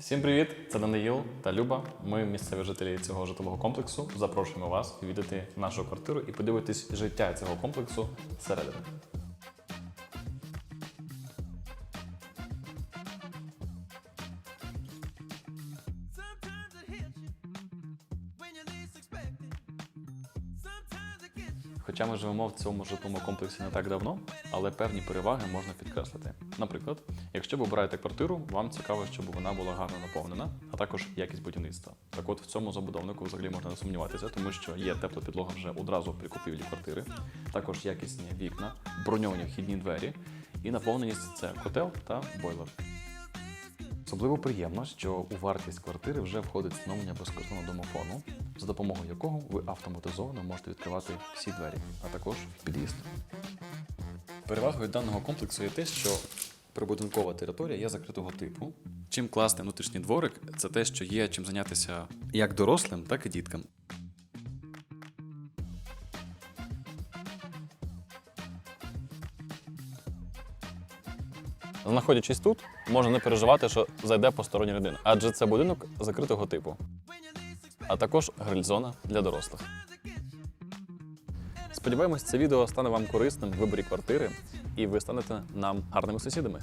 Всім привіт! Це Даниїл та Люба. Ми місцеві жителі цього житлового комплексу. Запрошуємо вас відвідати нашу квартиру і подивитись життя цього комплексу зсередини. Хоча ми живемо в цьому житловому комплексі не так давно, але певні переваги можна підкреслити. Наприклад, якщо ви обираєте квартиру, вам цікаво, щоб вона була гарно наповнена, а також якість будівництва. Так от в цьому забудовнику взагалі можна не сумніватися, тому що є тепла підлога вже одразу при купівлі квартири, також якісні вікна, броньовані вхідні двері і наповненість це котел та бойлер. Особливо приємно, що у вартість квартири вже входить встановлення безкоштовного домофону, за допомогою якого ви автоматизовано можете відкривати всі двері, а також під'їзд. Перевагою даного комплексу є те, що прибудинкова територія є закритого типу. Чим класний внутрішній дворик, це те, що є чим зайнятися як дорослим, так і діткам. Знаходячись тут, можна не переживати, що зайде постороння людина, адже це будинок закритого типу, а також гриль-зона для дорослих. Сподіваємось, це відео стане вам корисним в виборі квартири, і ви станете нам гарними сусідами.